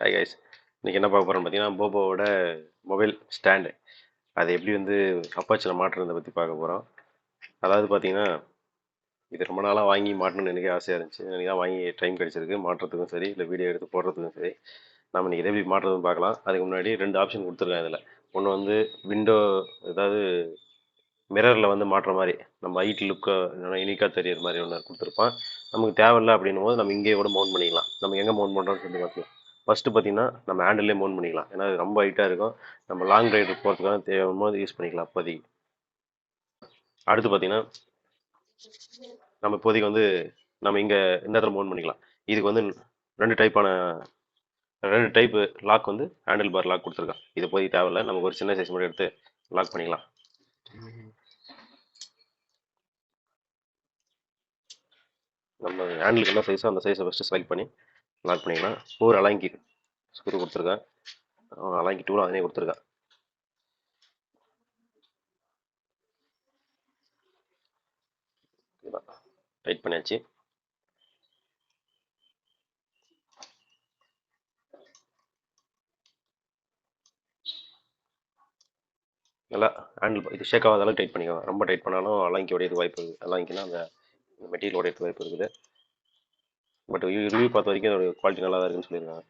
Hi guys இன்றைக்கி என்ன பார்க்க போகிறோம்னு பார்த்தீங்கன்னா போபோவோட மொபைல் ஸ்டாண்டு அது எப்படி வந்து அப்பாச்சில் மாட்டுறதை பற்றி பார்க்க போகிறோம் அதாவது பார்த்தீங்கன்னா இது ரொம்ப நாளாக வாங்கி மாட்டணும்னு எனக்கே ஆசையாக இருந்துச்சு. எனக்கு தான் வாங்கி டைம் கிடச்சிருக்கு. மாட்டுறதுக்கும் சரி இல்லை வீடியோ எடுத்து போடுறதுக்கும் சரி. நம்ம இன்றைக்கி இதை எப்படி மாட்டுறதுன்னு பார்க்கலாம். அதுக்கு முன்னாடி ரெண்டு ஆப்ஷன் கொடுத்துருக்கேன் இதில். ஒன்று வந்து விண்டோ ஏதாவது மிரரில் வந்து மாட்டுற மாதிரி. நம்ம ஹைட் லுக்காக யூனிக்காக தெரியுற மாதிரி ஒன்று கொடுத்துருப்பான். நமக்கு தேவையில்ல அப்படின்னும் போது நம்ம இங்கேயே கூட மவுண்ட் பண்ணிக்கலாம். நம்ம எங்கே மவுண்ட் பண்ணுறோம்னு சொல்லி பார்க்கலாம். ஃபஸ்ட்டு பார்த்தீங்கன்னா நம்ம ஹேண்டிலே மவுண்ட் பண்ணிக்கலாம். ஏன்னா ரொம்ப ஹைட்டாக இருக்கும். நம்ம லாங் ரைடு போகிறதுக்காக தேவையான யூஸ் பண்ணிக்கலாம் இப்போதைக்கு. அடுத்து பார்த்தீங்கன்னா நம்ம இப்போதைக்கு வந்து நம்ம இங்கே இந்த இடத்துல மவுண்ட் பண்ணிக்கலாம். இதுக்கு வந்து ரெண்டு டைப்பான ரெண்டு டைப்பு லாக் வந்து ஹேண்டில் பார் லாக் கொடுத்துருக்கான். இது போய் தேவையில்ல. நமக்கு ஒரு சின்ன சைஸ் மட்டும் எடுத்து லாக் பண்ணிக்கலாம். நம்ம ஹேண்டிலுக்கு என்ன சைஸோ அந்த சைஸை ஃபஸ்ட்டு செலக்ட் பண்ணி லாக் பண்ணிக்கலாம் ஒரு அலாங்கி ஸ்க்ரூ கொடுத்துருக்கேன் அலாங்கி டூலும் அதனே கொடுத்துருக்கேன் டைட் பண்ணியாச்சு. நல்லா ஹேண்டில் இது ஷேக் ஆகாத அளவுக்கு டைட் பண்ணிக்கலாம் ரொம்ப டைட் பண்ணாலும் அலாங்கி உடையது வாய்ப்பு இருக்குது அலாங்கினா அந்த மெட்டீரியல் உடையது வாய்ப்பு இருக்குது. பட் ரிவ்யூ பார்த்த வரைக்கும் அதோட குவாலிட்டி நல்லா தான் இருக்குன்னு சொல்லியிருக்காங்க.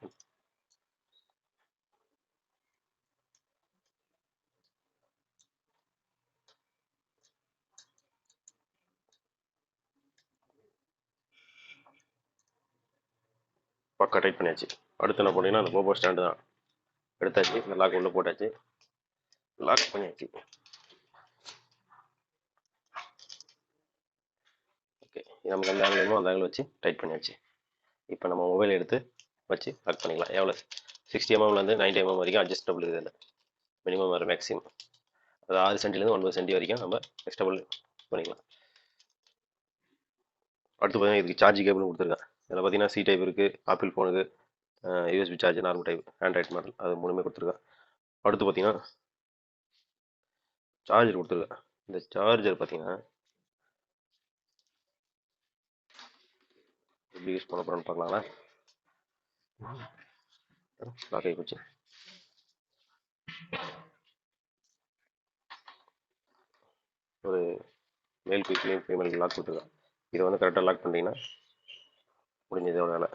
பக்கா டைட் பண்ணியாச்சு. அடுத்து என்ன பண்ணீங்கன்னா அந்த போபோ ஸ்டாண்டு தான். எடுத்தாச்சு இந்த லாக் உள்ளே போட்டாச்சு. லாக் பண்ணியாச்சு. ஓகே நமக்கு அந்த ஆங்கிள் வேணுமோ அந்த ஆங்கிள் வச்சு டைட் பண்ணியாச்சு. இப்போ நம்ம மொபைல் எடுத்து வச்சு லாக் பண்ணிக்கலாம். எவ்வளோ சிக்ஸ்டி எம்எம்லேருந்து நைன்டி எம்எம் வரைக்கும் அட்ஜஸ்டபிள் இதில் மினிமம் வர மேக்ஸிமம் அது ஆறு சென்டிலேருந்து ஒன்பது சென்டி வரைக்கும் நம்ம எக்ஸ்டபிள் பண்ணிக்கலாம். அடுத்து பார்த்தீங்கன்னா இதுக்கு சார்ஜ் கேபிள் கொடுத்துருக்கேன் இதில் பார்த்தீங்கன்னா சி டைப் இருக்குது ஆப்பிள் ஃபோனுக்கு USB charge normal type Android model அது மூணுமே கொடுத்துருக்கேன் அடுத்து பார்த்தீங்கன்னா சார்ஜர் கொடுத்துருக்கேன் இந்த சார்ஜர் பார்த்தீங்கன்னா எப்படி யூஸ் பண்ண போகிறோன்னு பார்க்கலாங்களா லாக் குச்சி ஒரு மேல் குயிக்லேயும் ஃபீமேல் லாக் கொடுத்துருக்கான். இதை வந்து கரெக்டாக லாக் பண்ணிட்டீங்கன்னா முடிஞ்சது இதோட வேலை.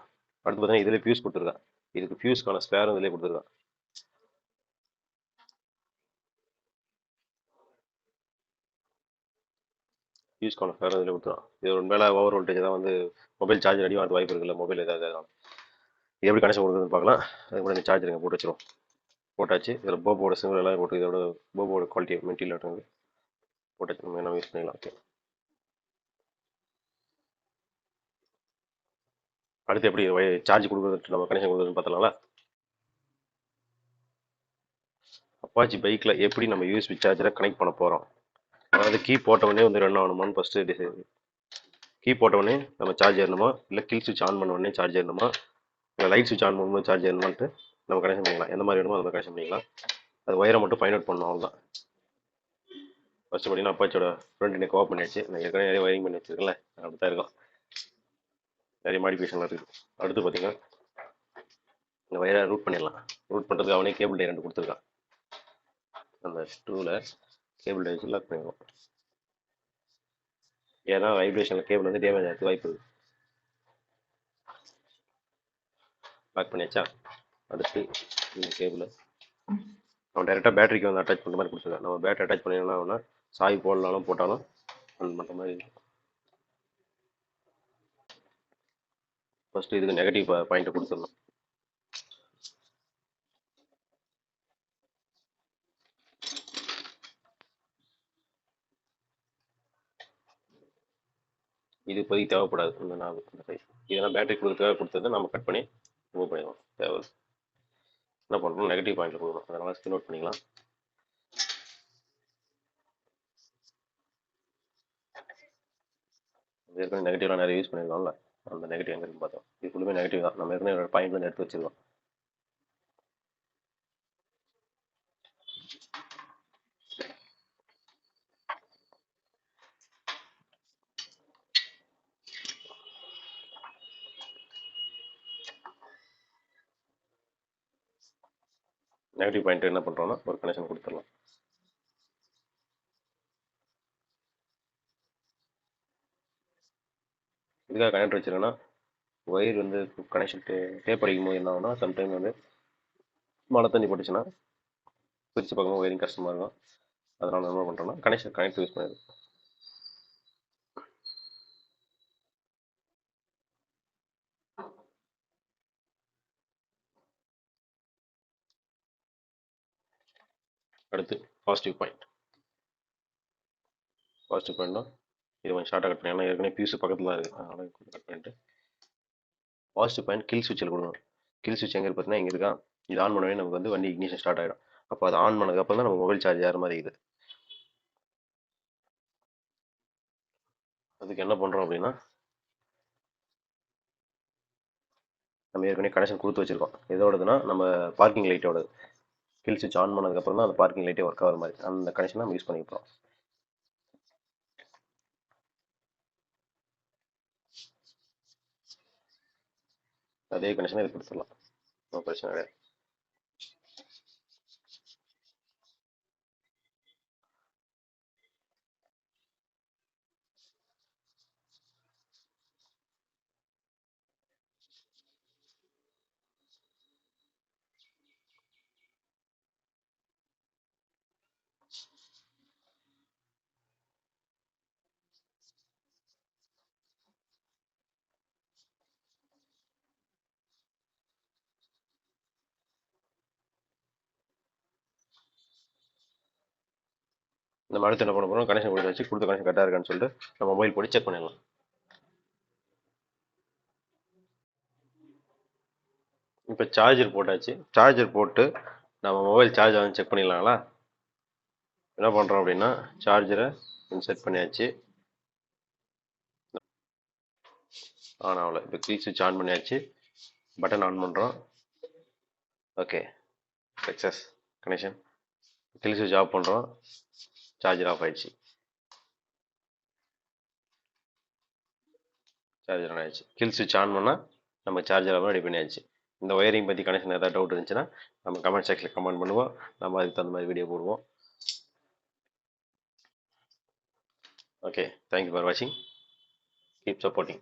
அடுத்து பார்த்தீங்கன்னா இதில் ஃபியூஸ் கொடுத்துருக்கான். இதுக்கு ஃபியூஸ்க்கான ஸ்பேரும் இதிலே கொடுத்துருக்கான். ஃபியூஸ்க்கான ஃபேர் அதில் கொடுத்துருக்கேன் இது ஒரு மேலே ஓவர் வோல்டேஜ் தான் வந்து மொபைல் சார்ஜர் அடி வாங்க வாய்ப்பு இருக்குல்ல மொபைல் ஏதாவது இது எப்படி கனெக்ஷன் கொடுக்குதுன்னு பார்க்கலாம். அதுக்கு முன்னாடி சார்ஜர் இங்கே போட்டு வச்சிரும் போட்டாச்சு. இதில் போபோட சிங்கிள் எல்லாம் போட்டு இதோட போபோட குவாலிட்டி மெட்டீரியல் இருக்குது போட்டாச்சு நம்ம என்ன யூஸ் பண்ணிக்கலாம். ஓகே அடுத்து எப்படி சார்ஜ் கொடுக்குறது நம்ம கனெக்ஷன் கொடுக்குறதுன்னு பார்த்தலாம்ல அப்பாச்சி பைக்கில் எப்படி நம்ம யூஎஸ்பி சார்ஜரை கனெக்ட் பண்ண போகிறோம் அதாவது கீ போட்டவொடனே வந்து ரன் ஆகணுமான்னு ஃபஸ்ட்டு டிசைட் கீ போட்டவொடனே நம்ம சார்ஜ் ஏறணுமா? இல்லை கில் சுவிட்ச் ஆன் பண்ண உடனே சார்ஜ் ஏறணுமா? இல்லை லைட் சுவிட்ச் ஆன் பண்ணும்போது சார்ஜ் ஏறணுமான்ட்டு நம்ம கனெக்ஷன் பண்ணிக்கலாம் எந்த மாதிரி வேணுமோ அதை கனெக்ஷன் பண்ணிக்கலாம். அது ஒயரை மட்டும் ஃபைன் அவுட் பண்ணணும் அவ்வளோதான் ஃபஸ்ட்டு பார்த்தீங்கன்னா அப்பாச்சோட ஃப்ரெண்ட் எனக்கு ஓப்பன் பண்ணியாச்சு. நான் ஏற்கனவே நிறைய ஒயரிங் பண்ணி வச்சிருக்கேன்ல அப்படி தான் இருக்கும். நிறைய மாடிஃபிகேஷன்லாம் இருக்குது. அடுத்து பார்த்தீங்கன்னா இந்த ஒயரை ரூட் பண்ணிடலாம். ரூட் பண்ணுறதுக்கு அவனே கேபிள் டே ரெண்டு கொடுத்துருக்கான். அந்த ஸ்டூவில் கேபிள் டை லாக் பண்ணிடுவோம் ஏன்னா வைப்ரேஷனில் கேபிள் வந்து டேமேஜ் ஆகிறது வாய்ப்பு இருக்குது லாக் பண்ணியாச்சா? அடுத்து இந்த கேபிளை அவன் டைரெக்டாக பேட்டரிக்கு வந்து அட்டாச் பண்ணுற மாதிரி கொடுத்துருக்கான் நம்ம பேட்டரி அட்டாச் பண்ணிடலாம்னா சாய் போடலாலும் போட்டாலும் ஆன் பண்ணுற மாதிரி இருக்கும். ஃபஸ்ட்டு இதுக்கு நெகட்டிவ் பாயிண்ட்டை கொடுத்துடணும் இது இப்போதைக்கு தேவைப்படாது. இந்த நான் சைஸ் இதெல்லாம் பேட்டரி கொடுக்குறதுக்காக கொடுத்தது நம்ம கட் பண்ணி மூவ் பண்ணிடலாம். தேவை என்ன பண்ணுறோம் நெகட்டிவ் பாயிண்ட்டில் கொடுக்கணும் அதனால் ஸ்கின் அவுட் பண்ணிக்கலாம். ஏற்கனவே நெகட்டிவ்லாம் நிறைய யூஸ் பண்ணியிருக்கோம்ல. அந்த நெகட்டிவ் எங்கே பார்த்தோம். இது ஃபுல்லுமே நெகட்டிவ் தான். நம்ம ஏற்கனவே பாயிண்ட் வந்து எடுத்து வச்சிருக்கோம். நெகட்டிவ் பாயிண்ட் என்ன பண்ணுறோன்னா ஒரு கனெக்ஷன் கொடுத்துடலாம். இதுக்காக கனெக்ட் வச்சிருக்கேன்னா ஒயர் வந்து கனெக்ஷன் டே டேப் அடிக்கும் போது என்ன ஆகுனா சம்டைம் வந்து மழை தண்ணி போட்டுச்சுன்னா பிரித்து பார்க்கும்போது ஒயரிங் கஷ்டமாக இருக்கும். அதனால் என்ன பண்ணுறோன்னா கனெக்ஷன் கனெக்ட் யூஸ் பண்ணிடுது அடுத்து பாசிட்டிவ் பாயிண்ட் பாசிட்டிவ் பாயிண்ட்னா இது கொஞ்சம் ஷார்ட்டாக கட் பண்ணி ஏன்னா ஏற்கனவே பியூஸ் பக்கத்தில் தான் இருக்குது அதனால் கட் பண்ணிட்டு பாசிட்டிவ் பாயிண்ட் கில் சுவிட்சில் கொடுக்கணும். கில் சுவிட்ச் எங்கே பார்த்தீங்கன்னா இங்கே இருக்கா? இது ஆன் பண்ணவே நமக்கு வந்து வண்டி இக்னிஷன் ஸ்டார்ட் ஆகிடும் அப்போ அது ஆன் பண்ணதுக்கப்புறம் தான் நம்ம மொபைல் சார்ஜ் ஆகிற மாதிரி இருக்குது. அதுக்கு என்ன பண்ணுறோம் அப்படின்னா நம்ம ஏற்கனவே கனெக்ஷன் கொடுத்து வச்சுருக்கோம். எதோடதுன்னா நம்ம பார்க்கிங் லைட்டோடது கில் சுவிட்ச் ஆன் பண்ணதுக்கப்புறம் தான் அந்த பார்க்கிங் லைட்டே ஒர்க் ஆகிற மாதிரி அந்த கனெக்ஷன் நம்ம யூஸ் பண்ணிக்கிறோம். அதே கனெக்ஷனை இது கொடுத்துடலாம். ஒன்றும் பிரச்சனை கிடையாது. நம்ம அடுத்து என்ன பண்ண போகிறோம் கனெக்ஷன் கொடுத்து வச்சு கொடுத்த கனெக்ஷன் கரெக்டாக இருக்கான்னு சொல்லிட்டு நம்ம மொபைல் போட்டு செக் பண்ணிடலாம். இப்போ சார்ஜர் போட்டாச்சு. சார்ஜர் போட்டு நம்ம மொபைல் சார்ஜ் ஆகும் செக் பண்ணிடலாங்களா? என்ன பண்ணுறோம் அப்படின்னா சார்ஜரை செட் பண்ணியாச்சு. ஆன் ஆகல. இப்போ கீ சுவிட்ச் ஆன் பண்ணியாச்சு. பட்டன் ஆன் பண்ணுறோம் ஓகே சக்ஸஸ் கனெக்ஷன் கில் சுவிட்ச் ஆஃப் பண்ணுறோம் சார்ஜர் ஆஃப் ஆயிடுச்சு சார்ஜர் ஆன் ஆயிடுச்சு கில் சுவிட்ச் ஆன் பண்ணால் நம்ம சார்ஜர் ஆஃப் ரெடி பண்ணியாச்சு. இந்த ஒயரிங் பற்றி கனெக்ஷன் ஏதாவது டவுட் இருந்துச்சுன்னா நம்ம கமெண்ட் செக்ஷனில் கமெண்ட் பண்ணுவோம். நம்ம அதுக்கு தகுந்த மாதிரி வீடியோ போடுவோம். ஓகே தேங்க்யூ ஃபார் வாட்சிங் கீப் சப்போர்ட்டிங்